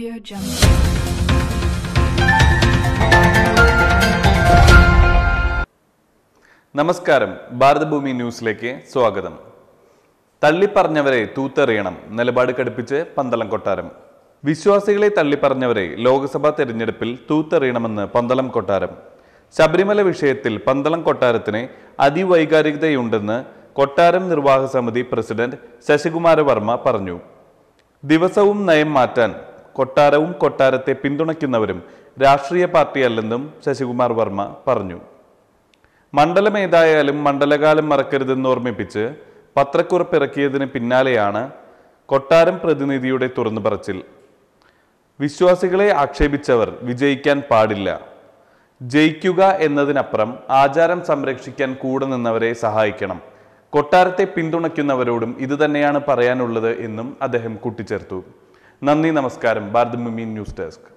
Audio. നമസ്കാരം. ഭാരതഭൂമി ന്യൂസിലേക്ക് സ്വാഗതം. തള്ളിപ്പറഞ്ഞവരെ തൂത്തെറിയണം. നിലപാട് കടുപ്പിച്ച് പന്തളം കൊട്ടാരം. വിശ്വാസികളെ തള്ളിപ്പറഞ്ഞവരെ ലോക്സഭാ തെരഞ്ഞെടുപ്പിൽ തൂത്തെറിയണമെന്ന് പന്തളം കൊട്ടാരം. ശബരിമല വിഷയത്തിൽ പന്തളം കൊട്ടാരത്തിന് അതിവൈകാരികതയുണ്ടെന്ന് കൊട്ടാരം നിർവാഹക സമിതി പ്രസിഡന്റ് ശശികുമാര വർമ്മ പറഞ്ഞു. ദിവസവും നയം മാറ്റാൻ കൊട്ടാരവും കൊട്ടാരത്തെ പിന്തുണയ്ക്കുന്നവരും രാഷ്ട്രീയ പാർട്ടിയല്ലെന്നും ശശികുമാർ വർമ്മ പറഞ്ഞു. മണ്ഡലം ഏതായാലും മണ്ഡലകാലം മറക്കരുതെന്ന് ഓർമ്മിപ്പിച്ച് പത്രക്കുറിപ്പ് ഇറക്കിയതിന് പിന്നാലെയാണ് കൊട്ടാരം പ്രതിനിധിയുടെ തുറന്നു പറച്ചിൽ. വിശ്വാസികളെ ആക്ഷേപിച്ചവർ വിജയിക്കാൻ പാടില്ല. ജയിക്കുക എന്നതിനപ്പുറം ആചാരം സംരക്ഷിക്കാൻ കൂടെ നിന്നവരെ സഹായിക്കണം. കൊട്ടാരത്തെ പിന്തുണയ്ക്കുന്നവരോടും ഇതുതന്നെയാണ് പറയാനുള്ളത് എന്നും അദ്ദേഹം കൂട്ടിച്ചേർത്തു. നന്ദി നമസ്കാരം. Bharathabhoomi news desk.